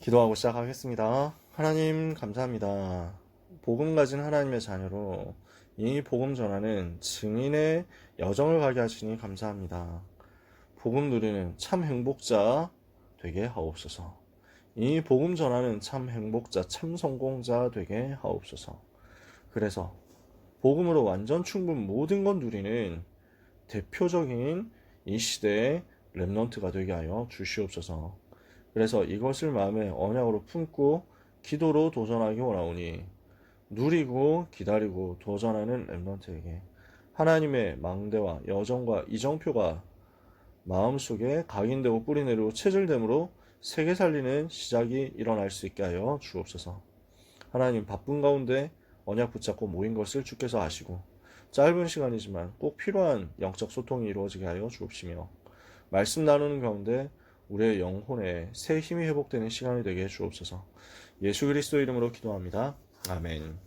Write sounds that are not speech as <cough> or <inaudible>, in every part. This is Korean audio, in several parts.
기도하고 시작하겠습니다. 하나님 감사합니다. 복음 가진 하나님의 자녀로 이 복음 전하는 증인의 여정을 가게 하시니 감사합니다. 복음 누리는 참 행복자 되게 하옵소서. 이 복음 전하는 참 행복자, 참 성공자 되게 하옵소서. 그래서 복음으로 완전 충분 모든 건 누리는 대표적인 이 시대의 랩넌트가 되게 하여 주시옵소서. 그래서 이것을 마음에 언약으로 품고 기도로 도전하기 원하오니 누리고 기다리고 도전하는 랩넌트에게 하나님의 망대와 여정과 이정표가 마음속에 각인되고 뿌리내리고 체질됨으로 세계 살리는 시작이 일어날 수 있게 하여 주옵소서. 하나님 바쁜 가운데 언약 붙잡고 모인 것을 주께서 아시고 짧은 시간이지만 꼭 필요한 영적 소통이 이루어지게 하여 주옵시며 말씀 나누는 가운데 우리의 영혼에 새 힘이 회복되는 시간이 되게 해 주옵소서. 예수 그리스도 이름으로 기도합니다. 아멘.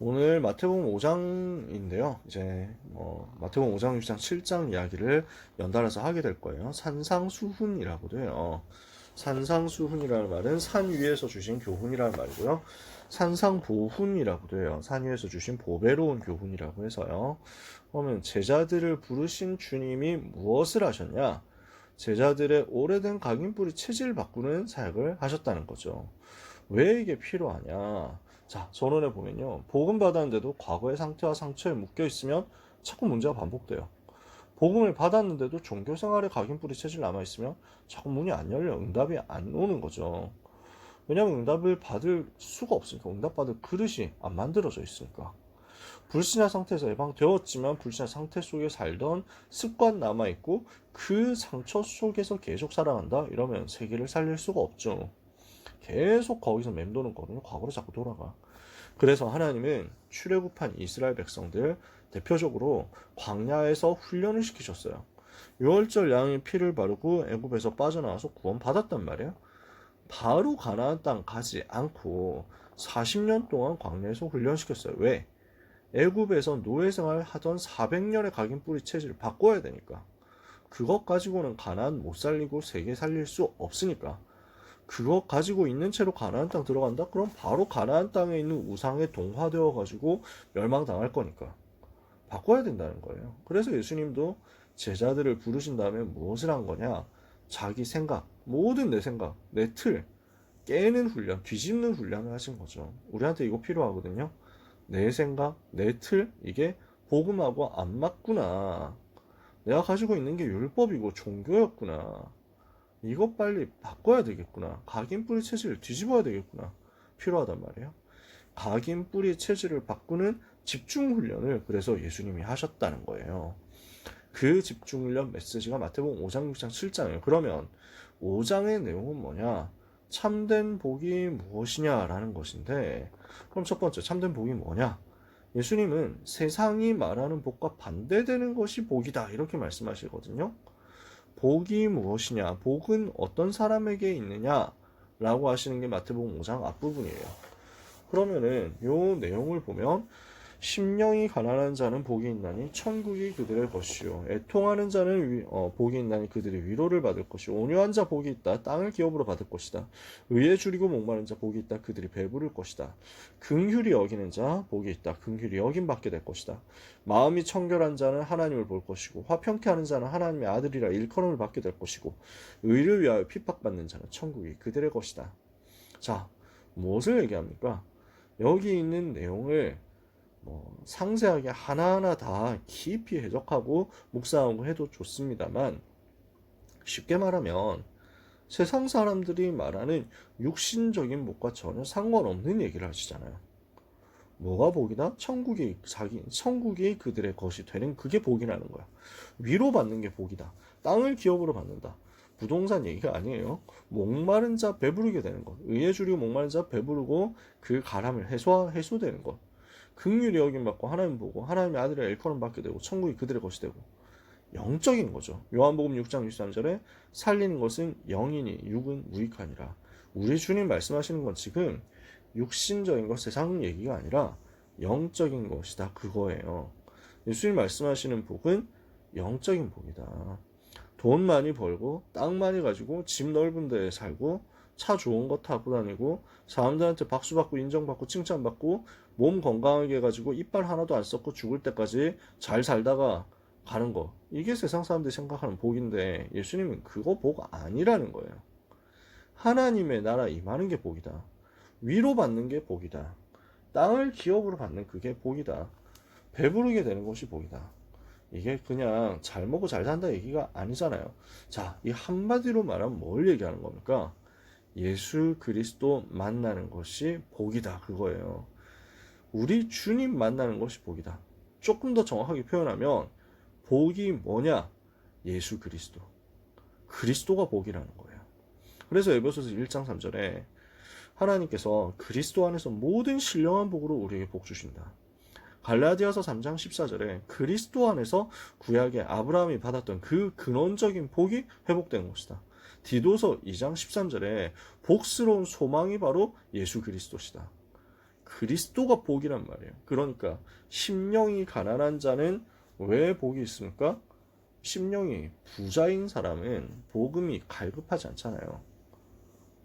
오늘 마태복음 5장인데요. 이제 뭐 마태복음 5장, 6장, 7장 이야기를 연달아서 하게 될 거예요. 산상수훈이라고도 해요. 산상수훈이라는 말은 산 위에서 주신 교훈이라는 말이고요. 산상보훈이라고도 해요. 산 위에서 주신 보배로운 교훈이라고 해서요. 그러면 제자들을 부르신 주님이 무엇을 하셨냐? 제자들의 오래된 각인뿌리 체질을 바꾸는 사역을 하셨다는 거죠. 왜 이게 필요하냐? 자, 전원에 보면요. 복음 받았는데도 과거의 상태와 상처에 묶여 있으면 자꾸 문제가 반복돼요. 복음을 받았는데도 종교 생활에 각인뿌리 체질 남아 있으면 자꾸 문이 안 열려 응답이 안 오는 거죠. 왜냐하면 응답을 받을 수가 없으니까 응답 받을 그릇이 안 만들어져 있으니까. 불신한 상태에서 예방되었지만 불신한 상태 속에 살던 습관 남아있고 그 상처 속에서 계속 살아간다? 이러면 세계를 살릴 수가 없죠. 계속 거기서 맴도는 거든요. 과거로 자꾸 돌아가. 그래서 하나님은 출애굽한 이스라엘 백성들 대표적으로 광야에서 훈련을 시키셨어요. 6월절 양의 피를 바르고 애굽에서 빠져나와서 구원 받았단 말이에요. 바로 가나안 땅 가지 않고 40년 동안 광야에서 훈련시켰어요. 왜? 애굽에서 노예 생활 하던 400년의 각인 뿌리 체질을 바꿔야 되니까. 그것 가지고는 가나안 못 살리고 세계 살릴 수 없으니까. 그것 가지고 있는 채로 가나안 땅 들어간다? 그럼 바로 가나안 땅에 있는 우상에 동화되어 가지고 멸망당할 거니까. 바꿔야 된다는 거예요. 그래서 예수님도 제자들을 부르신 다음에 무엇을 한 거냐? 자기 생각, 모든 내 생각, 내 틀, 깨는 훈련, 뒤집는 훈련을 하신 거죠. 우리한테 이거 필요하거든요. 내 생각, 내 틀, 이게 복음하고 안 맞구나. 내가 가지고 있는 게 율법이고 종교였구나. 이것 빨리 바꿔야 되겠구나. 각인 뿌리 체질을 뒤집어야 되겠구나. 필요하단 말이에요. 각인 뿌리 체질을 바꾸는 집중 훈련을 그래서 예수님이 하셨다는 거예요. 그 집중 훈련 메시지가 마태복음 5장, 6장, 7장이에요. 그러면 5장의 내용은 뭐냐? 참된 복이 무엇이냐라는 것인데 그럼 첫 번째 참된 복이 뭐냐? 예수님은 세상이 말하는 복과 반대되는 것이 복이다 이렇게 말씀하시거든요. 복이 무엇이냐? 복은 어떤 사람에게 있느냐? 라고 하시는 게 마태복음 5장 앞부분이에요. 그러면은 요 내용을 보면 심령이 가난한 자는 복이 있나니 천국이 그들의 것이요. 애통하는 자는 위, 어, 복이 있나니 그들이 위로를 받을 것이요. 온유한 자 복이 있다. 땅을 기업으로 받을 것이다. 의에 줄이고 목마른 자 복이 있다. 그들이 배부를 것이다. 긍휼히 여기는 자 복이 있다. 긍휼히 여김 받게 될 것이다. 마음이 청결한 자는 하나님을 볼 것이고 화평케 하는 자는 하나님의 아들이라 일컬음을 받게 될 것이고 의를 위하여 핍박받는 자는 천국이 그들의 것이다. 자 무엇을 얘기합니까? 여기 있는 내용을 뭐 상세하게 하나하나 다 깊이 해석하고 묵상하고 해도 좋습니다만 쉽게 말하면 세상 사람들이 말하는 육신적인 복과 전혀 상관없는 얘기를 하시잖아요. 뭐가 복이다? 천국이 자기 천국이 그들의 것이 되는 그게 복이라는 거야. 위로 받는 게 복이다. 땅을 기업으로 받는다. 부동산 얘기가 아니에요. 목마른 자 배부르게 되는 것. 의에 줄이고 목마른 자 배부르고 그 가람을 해소 해소되는 것. 극률이 여김 받고 하나님 보고 하나님의 아들의 엘코는 받게 되고 천국이 그들의 것이 되고 영적인 거죠. 요한복음 6장 63절에 살리는 것은 영이니 육은 무익하니라. 우리 주님 말씀하시는 건 지금 육신적인 것 세상 얘기가 아니라 영적인 것이다 그거예요. 예수님 말씀하시는 복은 영적인 복이다. 돈 많이 벌고 땅 많이 가지고 집 넓은 데에 살고 차 좋은 거 타고 다니고 사람들한테 박수 받고 인정받고 칭찬받고 몸 건강하게 해가지고 이빨 하나도 안 썩고 죽을 때까지 잘 살다가 가는 거 이게 세상 사람들이 생각하는 복인데 예수님은 그거 복 아니라는 거예요. 하나님의 나라 임하는 게 복이다. 위로받는 게 복이다. 땅을 기업으로 받는 그게 복이다. 배부르게 되는 것이 복이다. 이게 그냥 잘 먹고 잘 산다 얘기가 아니잖아요. 자, 이 한마디로 말하면 뭘 얘기하는 겁니까? 예수 그리스도 만나는 것이 복이다. 그거예요. 우리 주님 만나는 것이 복이다. 조금 더 정확하게 표현하면 복이 뭐냐? 예수 그리스도. 그리스도가 복이라는 거예요. 그래서 에베소서 1장 3절에 하나님께서 그리스도 안에서 모든 신령한 복으로 우리에게 복 주신다. 갈라디아서 3장 14절에 그리스도 안에서 구약의 아브라함이 받았던 그 근원적인 복이 회복된 것이다. 디도서 2장 13절에 복스러운 소망이 바로 예수 그리스도시다. 그리스도가 복이란 말이에요. 그러니까 심령이 가난한 자는 왜 복이 있습니까? 심령이 부자인 사람은 복음이 갈급하지 않잖아요.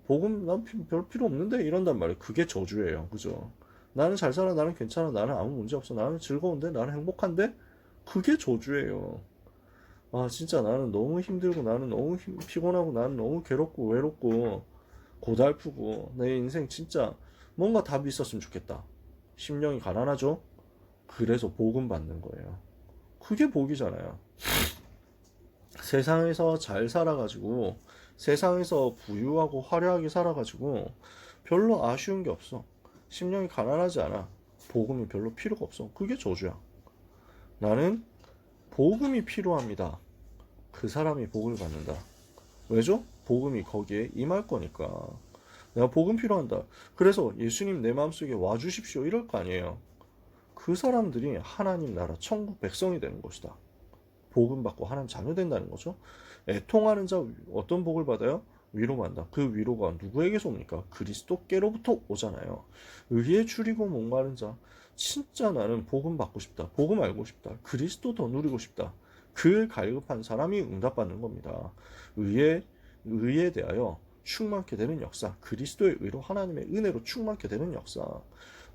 복음 난 별 필요 없는데 이런단 말이에요. 그게 저주예요. 그죠? 나는 잘 살아, 나는 괜찮아, 나는 아무 문제 없어, 나는 즐거운데, 나는 행복한데, 그게 저주예요. 아, 진짜 나는 너무 힘들고, 나는 너무 힘- 피곤하고, 나는 너무 괴롭고, 외롭고, 고달프고, 내 인생 진짜 뭔가 답이 있었으면 좋겠다. 심령이 가난하죠? 그래서 복음 받는 거예요. 그게 복이잖아요. 세상에서 잘 살아가지고, 세상에서 부유하고 화려하게 살아가지고, 별로 아쉬운 게 없어. 심령이 가난하지 않아. 복음이 별로 필요가 없어. 그게 저주야. 나는 복음이 필요합니다. 그 사람이 복을 받는다. 왜죠? 복음이 거기에 임할 거니까. 내가 복음 필요한다. 그래서 예수님 내 마음속에 와주십시오. 이럴 거 아니에요. 그 사람들이 하나님 나라 천국 백성이 되는 것이다. 복음 받고 하나님 자녀 된다는 거죠. 애통하는 자 어떤 복을 받아요? 위로만다. 그 위로가 누구에게서 옵니까? 그리스도께로부터 오잖아요. 의에 줄이고 목마른 자. 진짜 나는 복음 받고 싶다. 복음 알고 싶다. 그리스도 더 누리고 싶다. 그 갈급한 사람이 응답받는 겁니다. 의에, 의에 대하여 충만케 되는 역사. 그리스도의 의로 하나님의 은혜로 충만케 되는 역사.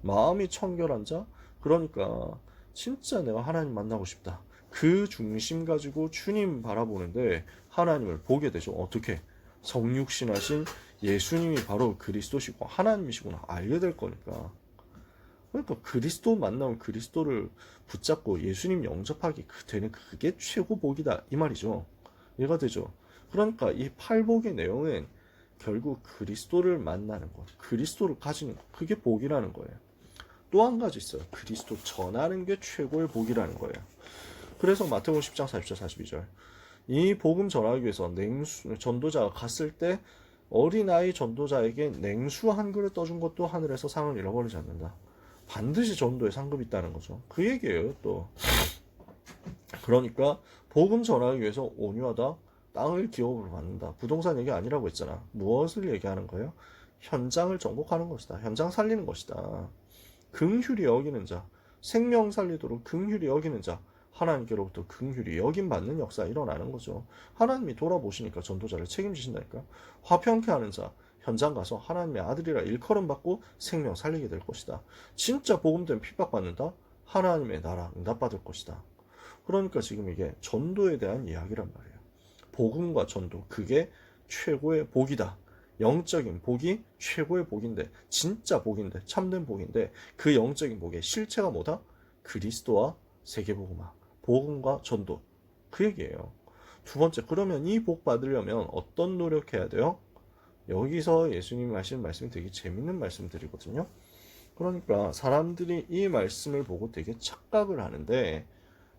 마음이 청결한 자. 그러니까 진짜 내가 하나님 만나고 싶다. 그 중심 가지고 주님 바라보는데 하나님을 보게 되죠. 어떻게? 성육신하신 예수님이 바로 그리스도시고 하나님이시구나 알게 될 거니까. 그러니까 그리스도 만나면 그리스도를 붙잡고 예수님 영접하기 그- 되는 그게 최고 복이다 이 말이죠. 이해가 되죠. 그러니까 이 팔복의 내용은 결국 그리스도를 만나는 것, 그리스도를 가지는 것, 그게 복이라는 거예요. 또 한 가지 있어요. 그리스도 전하는 게 최고의 복이라는 거예요. 그래서 마태복음 10장 40절 42절 이 복음 전하기 위해서 냉수 전도자가 갔을 때 어린아이 전도자에게 냉수 한 그릇 떠준 것도 하늘에서 상을 잃어버리지 않는다. 반드시 전도에 상급이 있다는 거죠. 그 얘기예요, 또. 그러니까 복음 전하기 위해서 온유하다. 땅을 기업으로 받는다. 부동산 얘기 아니라고 했잖아. 무엇을 얘기하는 거예요? 현장을 정복하는 것이다. 현장 살리는 것이다. 긍휼히 여기는 자, 생명 살리도록 긍휼히 여기는 자, 하나님께로부터 긍휼히 여김 받는 역사 일어나는 거죠. 하나님이 돌아보시니까 전도자를 책임지신다니까. 화평케 하는 자 현장 가서 하나님의 아들이라 일컬음 받고 생명 살리게 될 것이다. 진짜 복음 때문에 핍박받는다. 하나님의 나라 응답받을 것이다. 그러니까 지금 이게 전도에 대한 이야기란 말이에요. 복음과 전도 그게 최고의 복이다. 영적인 복이 최고의 복인데 진짜 복인데 참된 복인데 그 영적인 복의 실체가 뭐다? 그리스도와 세계복음화 복음과 전도 그 얘기예요. 두 번째 그러면 이 복 받으려면 어떤 노력해야 돼요? 여기서 예수님 하신 말씀이 되게 재밌는 말씀들이거든요. 그러니까 사람들이 이 말씀을 보고 되게 착각을 하는데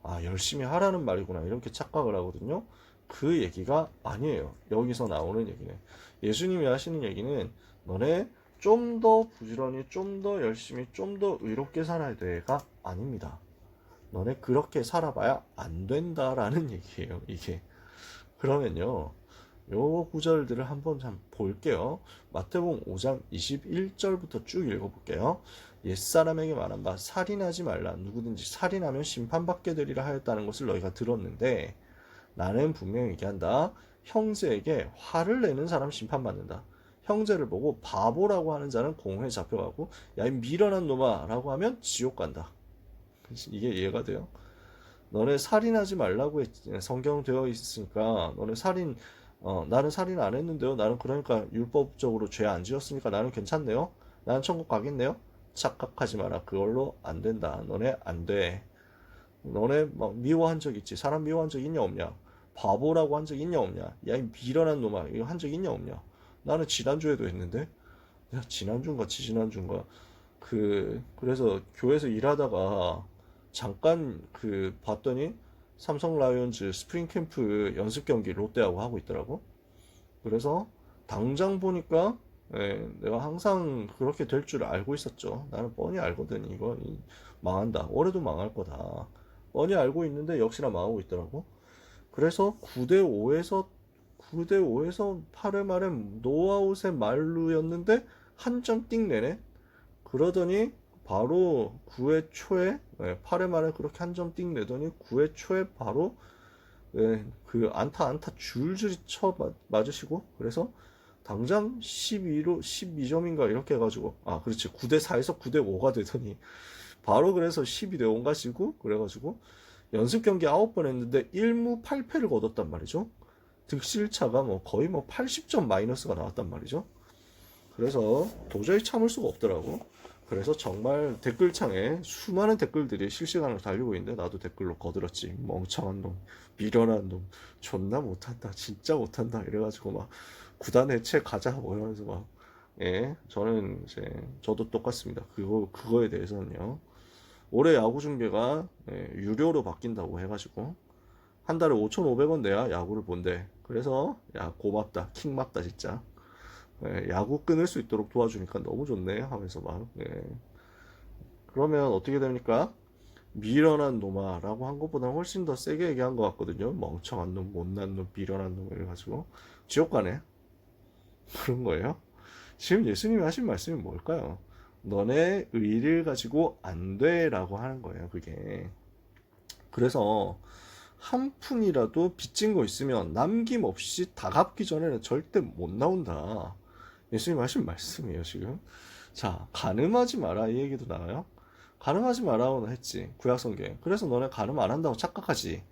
아 열심히 하라는 말이구나 이렇게 착각을 하거든요. 그 얘기가 아니에요. 여기서 나오는 얘기는 예수님이 하시는 얘기는 너네 좀 더 부지런히 좀 더 열심히 좀 더 의롭게 살아야 돼가 아닙니다. 너네 그렇게 살아봐야 안 된다라는 <laughs> 얘기예요. 이게 그러면요. 요 구절들을 한번 좀 볼게요. 마태복음 5장 21절부터 쭉 읽어볼게요. 옛사람에게 말한 바 살인하지 말라 누구든지 살인하면 심판받게 되리라 하였다는 것을 너희가 들었는데 나는 분명히 얘기한다. 형제에게 화를 내는 사람 심판받는다. 형제를 보고 바보라고 하는 자는 공회에 잡혀가고 야 이 미련한 놈아 라고 하면 지옥 간다. 이게 이해가 돼요? 너네 살인하지 말라고 했, 성경 되어 있으니까 너네 살인 어, 나는 살인 안 했는데요. 나는 그러니까 율법적으로 죄 안 지었으니까 나는 괜찮네요. 나는 천국 가겠네요. 착각하지 마라. 그걸로 안 된다. 너네 안 돼. 너네 막 미워한 적 있지. 사람 미워한 적 있냐 없냐? 바보라고 한 적 있냐 없냐? 야, 이 미련한 놈아. 이거 한 적 있냐 없냐? 나는 지난주에도 했는데. 야, 지난주인가 지지난주인가. 그 그래서 교회에서 일하다가 잠깐 그 봤더니 삼성 라이온즈 스프링 캠프 연습 경기 롯데하고 하고 있더라고. 그래서 당장 보니까 예, 내가 항상 그렇게 될 줄 알고 있었죠. 나는 뻔히 알거든. 이거 이- 망한다. 올해도 망할 거다. 뻔히 알고 있는데 역시나 망하고 있더라고. 그래서 9대 5에서 9대 5에서 8회 말에 노아웃의 말루였는데 한 점 띵 내네. 그러더니 바로 9회 초에 8회 말에 그렇게 한 점 띵 내더니 9회 초에 바로 예, 그 안타 안타 줄줄이 쳐 맞- 맞으시고 그래서 당장 12로 12점인가 이렇게 해가지고 아 그렇지 9대 4에서 9대 5가 되더니 바로 그래서 12대 5 가시고 그래가지고 연습 경기 9번 했는데 1무 8패를 거뒀단 말이죠 득실차가 뭐 거의 뭐 80점 마이너스가 나왔단 말이죠 그래서 도저히 참을 수가 없더라고 그래서 정말 댓글창에 수많은 댓글들이 실시간으로 달리고 있는데 나도 댓글로 거들었지 멍청한 놈 미련한 놈 존나 못한다 진짜 못한다 이래가지고 막 구단 해체 가자 뭐 이러면서 막 예, 저는 이제 저도 똑같습니다. 그거 그거에 대해서는요. 올해 야구 중계가 예, 유료로 바뀐다고 해가지고 한 달에 5,500원 내야 야구를 본대. 그래서 야 고맙다, 킹맞다 진짜. 예, 야구 끊을 수 있도록 도와주니까 너무 좋네 하면서 막 예. 그러면 어떻게 됩니까? 미련한 놈아라고 한 것보다 훨씬 더 세게 얘기한 것 같거든요. 멍청한 놈, 못난 놈, 미련한 놈 이래가지고 지옥 가네. <laughs> 그런 거예요. 지금 예수님이 하신 말씀이 뭘까요? 너네 의를 가지고 안 돼라고 하는 거예요, 그게. 그래서 한 푼이라도 빚진 거 있으면 남김없이 다 갚기 전에는 절대 못 나온다. 예수님 하신 말씀이에요, 지금. 자, 가늠하지 마라 이 얘기도 나와요. 가늠하지 마라고 했지, 구약성경. 그래서 너네 가늠 안 한다고 착각하지.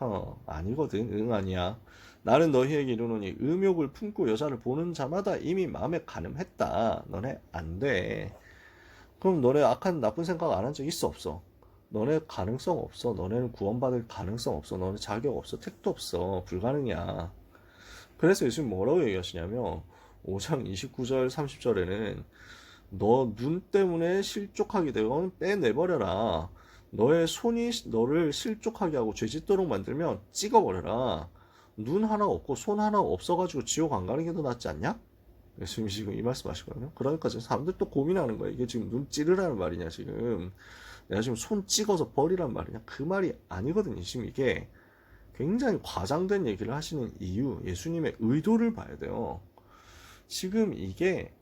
어, 아니거든. 응, 아니야. 나는 너희에게 이르노니 음욕을 품고 여자를 보는 자마다 이미 마음에 가늠했다. 너네 안 돼. 그럼 너네 악한 나쁜 생각 안 한 적 있어 없어? 너네 가능성 없어. 너네는 구원받을 가능성 없어. 너네 자격 없어. 택도 없어. 불가능이야. 그래서 예수님 뭐라고 얘기하시냐면 5장 29절 30절에는 너 눈 때문에 실족하게 되건 빼내버려라. 너의 손이 너를 실족하게 하고 죄짓도록 만들면 찍어버려라. 눈 하나 없고 손 하나 없어가지고 지옥 안 가는 게 더 낫지 않냐? 예수님이 지금 이 말씀 하시거든요. 그러니까 지금 사람들 또 고민하는 거야. 이게 지금 눈 찌르라는 말이냐, 지금. 내가 지금 손 찍어서 버리란 말이냐? 그 말이 아니거든요. 지금 이게 굉장히 과장된 얘기를 하시는 이유, 예수님의 의도를 봐야 돼요. 지금 이게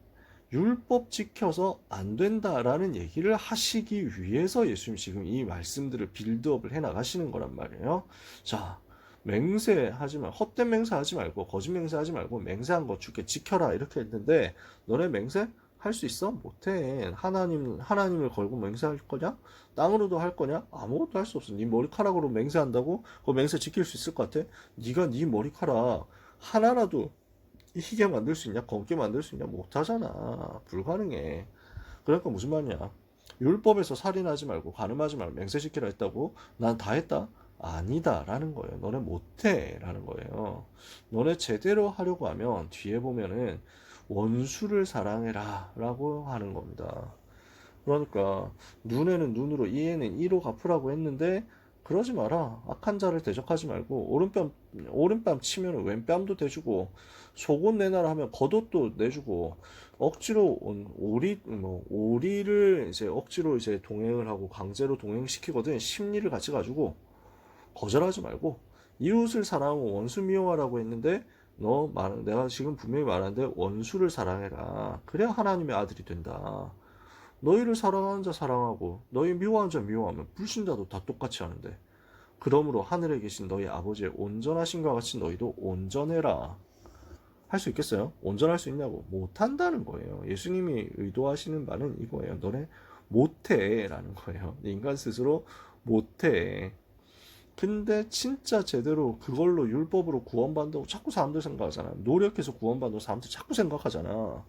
율법 지켜서 안 된다라는 얘기를 하시기 위해서 예수님 지금 이 말씀들을 빌드업을 해 나가시는 거란 말이에요. 자, 맹세하지 말, 헛된 맹세하지 말고 거짓 맹세하지 말고 맹세한 거 주께 지켜라 이렇게 했는데 너네 맹세 할 수 있어? 못해. 하나님 하나님을 걸고 맹세할 거냐? 땅으로도 할 거냐? 아무것도 할 수 없어. 네 머리카락으로 맹세한다고? 그 맹세 지킬 수 있을 것 같아? 네가 네 머리카락 하나라도 희게 만들 수 있냐? 검게 만들 수 있냐? 못하잖아. 불가능해. 그러니까 무슨 말이냐? 율법에서 살인하지 말고 가늠하지 말고 맹세시키라 했다고 난 다 했다? 아니다라는 거예요. 너네 못해라는 거예요. 너네 제대로 하려고 하면 뒤에 보면은 원수를 사랑해라라고 하는 겁니다. 그러니까 눈에는 눈으로 이에는 이로 갚으라고 했는데 그러지 마라. 악한 자를 대적하지 말고 오른뺨 오른뺨 치면 왼뺨도 대주고 속옷 내놔라 하면 겉옷도 내주고 억지로 온- 오리 뭐 오리를 이제 억지로 이제 동행을 하고 강제로 동행시키거든 심리를 같이 가지고 거절하지 말고 이웃을 사랑하고 원수 미워하라고 했는데 너 말, 내가 지금 분명히 말하는데 원수를 사랑해라. 그래야 하나님의 아들이 된다. 너희를 사랑하는 자 사랑하고 너희 미워하는 자 미워하면 불신자도 다 똑같이 하는데 그러므로 하늘에 계신 너희 아버지의 온전하신과 같이 너희도 온전해라. 할 수 있겠어요? 온전할 수 있냐고? 못한다는 거예요. 예수님이 의도하시는 바는 이거예요. 너네 못해. 라는 거예요. 인간 스스로 못해. 근데 진짜 제대로 그걸로 율법으로 구원받는다고 자꾸 사람들 생각하잖아. 노력해서 구원받는 사람들 자꾸 생각하잖아.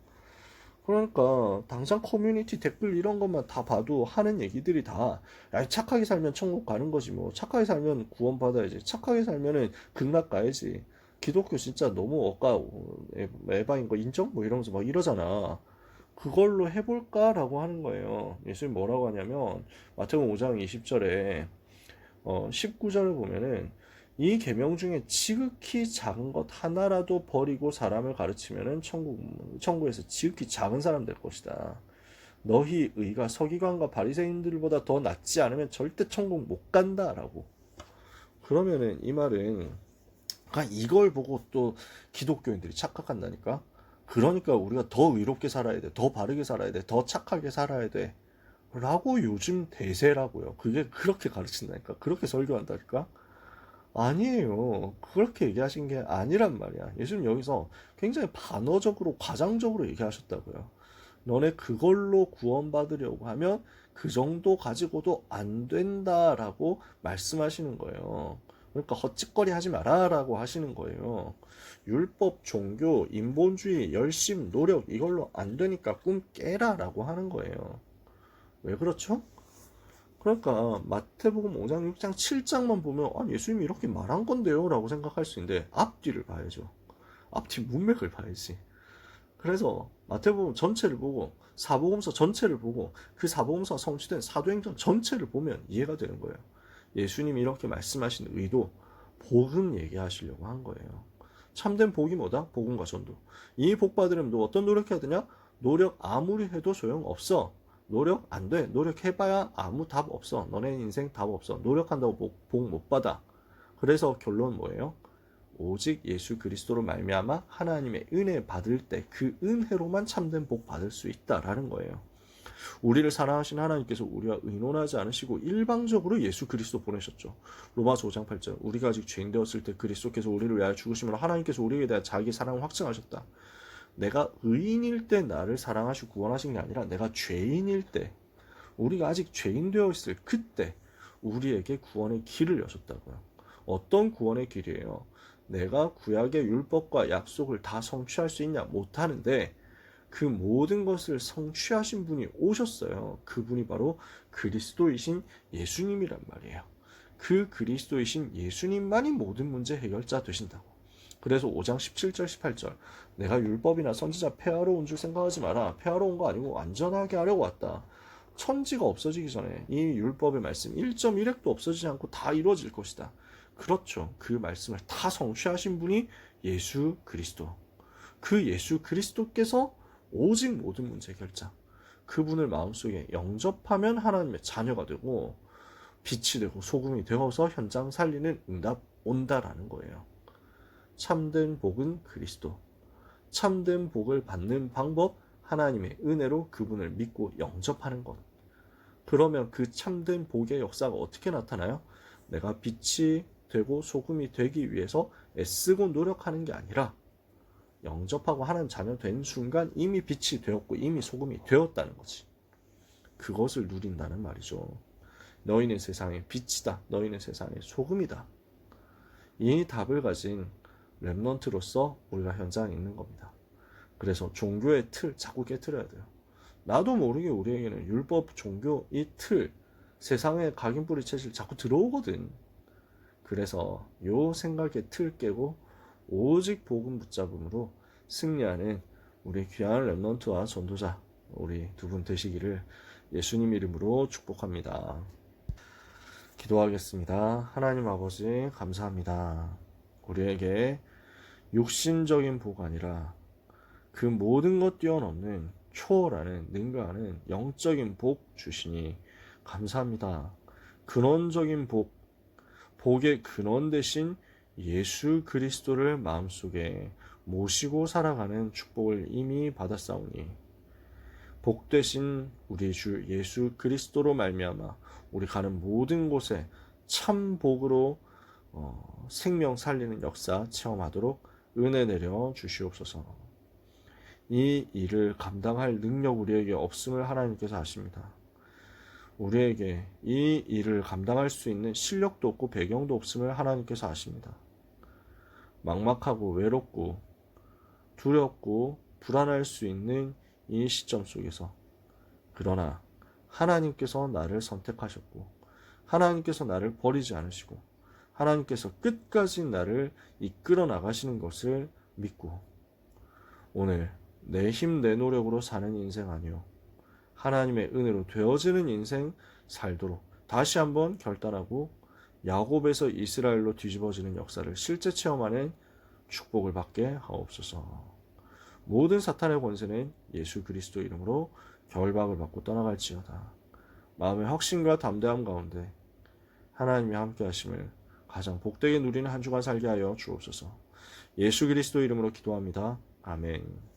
그러니까 당장 커뮤니티 댓글 이런 것만 다 봐도 하는 얘기들이 다 야, 착하게 살면 천국 가는 거지 뭐. 착하게 살면 구원 받아야지. 착하게 살면은 극락 가야지. 기독교 진짜 너무 억까 에바인 거 인정? 뭐 이러면서 막 이러잖아. 그걸로 해볼까라고 하는 거예요. 예수님 뭐라고 하냐면 마태복음 5장 20절에 어 19절을 보면은 이 계명 중에 지극히 작은 것 하나라도 버리고 사람을 가르치면은 천국 천국에서 지극히 작은 사람 될 것이다. 너희 의가 서기관과 바리새인들보다 더 낫지 않으면 절대 천국 못 간다라고. 그러면은 이 말은 그러니까 이걸 보고 또 기독교인들이 착각한다니까. 그러니까 우리가 더 의롭게 살아야 돼, 더 바르게 살아야 돼, 더 착하게 살아야 돼. 라고 요즘 대세라고요. 그게 그렇게 가르친다니까. 그렇게 설교한다니까. 아니에요. 그렇게 얘기하신 게 아니란 말이야. 예수님 여기서 굉장히 반어적으로, 과장적으로 얘기하셨다고요. 너네 그걸로 구원받으려고 하면 그 정도 가지고도 안 된다라고 말씀하시는 거예요. 그러니까 헛짓거리 하지 마라라고 하시는 거예요. 율법, 종교, 인본주의, 열심, 노력 이걸로 안 되니까 꿈 깨라라고 하는 거예요. 왜 그렇죠? 그러니까 마태복음 5장, 6장, 7장만 보면 아 예수님이 이렇게 말한 건데요 라고 생각할 수 있는데 앞뒤를 봐야죠. 앞뒤 문맥을 봐야지. 그래서 마태복음 전체를 보고 사복음서 전체를 보고 그 사복음서 성취된 사도행전 전체를 보면 이해가 되는 거예요. 예수님이 이렇게 말씀하신 의도 복음 얘기하시려고 한 거예요. 참된 복이 뭐다? 복음과 전도. 이 복 받으려면 너 어떤 노력해야 되냐? 노력 아무리 해도 소용없어. 노력 안 돼. 노력해봐야 아무 답 없어. 너네 인생 답 없어. 노력한다고 복 못 받아. 그래서 결론 뭐예요? 오직 예수 그리스도로 말미암아 하나님의 은혜 받을 때 그 은혜로만 참된 복 받을 수 있다라는 거예요. 우리를 사랑하신 하나님께서 우리와 의논하지 않으시고 일방적으로 예수 그리스도 보내셨죠. 로마서 5장 8절. 우리가 아직 죄인 되었을 때 그리스도께서 우리를 위하여 죽으심으로 하나님께서 우리에 대한 자기 사랑을 확증하셨다. 내가 의인일 때 나를 사랑하시고 구원하신 게 아니라 내가 죄인일 때 우리가 아직 죄인 되어 있을 그때 우리에게 구원의 길을 여셨다고요. 어떤 구원의 길이에요? 내가 구약의 율법과 약속을 다 성취할 수 있냐? 못하는데 그 모든 것을 성취하신 분이 오셨어요. 그분이 바로 그리스도이신 예수님이란 말이에요. 그 그리스도이신 예수님만이 모든 문제 해결자 되신다고. 그래서 5장 17절 18절 내가 율법이나 선지자 폐하러 온 줄 생각하지 마라. 폐하러 온 거 아니고 완전하게 하려고 왔다. 천지가 없어지기 전에 이 율법의 말씀 1.1핵도 없어지지 않고 다 이루어질 것이다. 그렇죠. 그 말씀을 다 성취하신 분이 예수 그리스도. 그 예수 그리스도께서 오직 모든 문제 결자. 그분을 마음속에 영접하면 하나님의 자녀가 되고 빛이 되고 소금이 되어서 현장 살리는 응답 온다라는 거예요. 참된 복은 그리스도. 참된 복을 받는 방법 하나님의 은혜로 그분을 믿고 영접하는 것. 그러면 그 참된 복의 역사가 어떻게 나타나요? 내가 빛이 되고 소금이 되기 위해서 애쓰고 노력하는 게 아니라 영접하고 하나님 자녀 된 순간 이미 빛이 되었고 이미 소금이 되었다는 거지. 그것을 누린다는 말이죠. 너희는 세상의 빛이다. 너희는 세상의 소금이다. 이 답을 가진 랩넌트로서 우리가 현장에 있는 겁니다. 그래서 종교의 틀 자꾸 깨트려야 돼요. 나도 모르게 우리에게는 율법, 종교, 이 틀, 세상의 각인뿌리 체질 자꾸 들어오거든. 그래서 요 생각의 틀 깨고 오직 복음 붙잡음으로 승리하는 우리 귀한 랩넌트와 전도자 우리 두 분 되시기를 예수님 이름으로 축복합니다. 기도하겠습니다. 하나님 아버지 감사합니다. 우리에게 육신적인 복 아니라 그 모든 것 뛰어넘는 초월하는 능가하는 영적인 복 주시니 감사합니다. 근원적인 복, 복의 근원 대신 예수 그리스도를 마음속에 모시고 살아가는 축복을 이미 받았사오니 복 대신 우리 주 예수 그리스도로 말미암아 우리 가는 모든 곳에 참 복으로 어, 생명 살리는 역사 체험하도록 은혜 내려 주시옵소서. 이 일을 감당할 능력 우리에게 없음을 하나님께서 아십니다. 우리에게 이 일을 감당할 수 있는 실력도 없고 배경도 없음을 하나님께서 아십니다. 막막하고 외롭고 두렵고 불안할 수 있는 이 시점 속에서 그러나 하나님께서 나를 선택하셨고 하나님께서 나를 버리지 않으시고 하나님께서 끝까지 나를 이끌어 나가시는 것을 믿고 오늘 내 힘 내 노력으로 사는 인생 아니요 하나님의 은혜로 되어지는 인생 살도록 다시 한번 결단하고 야곱에서 이스라엘로 뒤집어지는 역사를 실제 체험하는 축복을 받게 하옵소서. 모든 사탄의 권세는 예수 그리스도 이름으로 결박을 받고 떠나갈지어다. 마음의 확신과 담대함 가운데 하나님이 함께 하심을 가장 복되게 누리는 한 주간 살게 하여 주옵소서. 예수 그리스도 이름으로 기도합니다. 아멘.